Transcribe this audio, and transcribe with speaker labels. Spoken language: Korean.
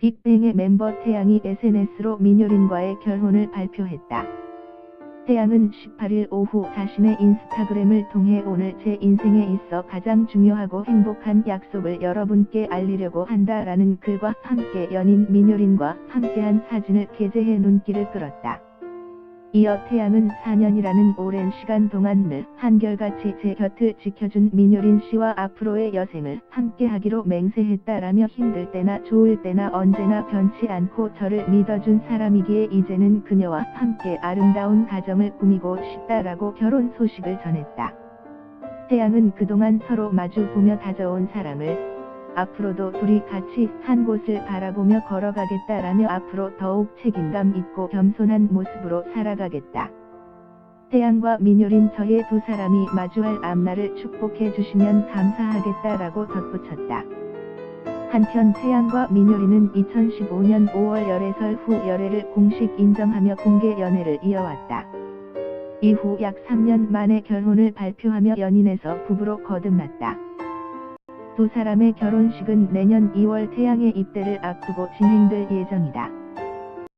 Speaker 1: 빅뱅의 멤버 태양이 SNS로 민효린과의 결혼을 발표했다. 태양은 18일 오후 자신의 인스타그램을 통해 오늘 제 인생에 있어 가장 중요하고 행복한 약속을 여러분께 알리려고 한다 라는 글과 함께 연인 민효린과 함께한 사진을 게재해 눈길을 끌었다. 이어 태양은 4년이라는 오랜 시간 동안 늘 한결같이 제 곁을 지켜준 민효린 씨와 앞으로의 여생을 함께하기로 맹세했다라며 힘들 때나 좋을 때나 언제나 변치 않고 저를 믿어준 사람이기에 이제는 그녀와 함께 아름다운 가정을 꾸미고 싶다라고 결혼 소식을 전했다. 태양은 그동안 서로 마주보며 다져온 사랑을 앞으로도 둘이 같이 한 곳을 바라보며 걸어가겠다라며 앞으로 더욱 책임감 있고 겸손한 모습으로 살아가겠다. 태양과 민효린 저의 두 사람이 마주할 앞날을 축복해 주시면 감사하겠다라고 덧붙였다. 한편 태양과 민효린은 2015년 5월 열애설 후 열애를 공식 인정하며 공개 연애를 이어왔다. 이후 약 3년 만에 결혼을 발표하며 연인에서 부부로 거듭났다. 두 사람의 결혼식은 내년 2월 태양의 입대를 앞두고 진행될 예정이다.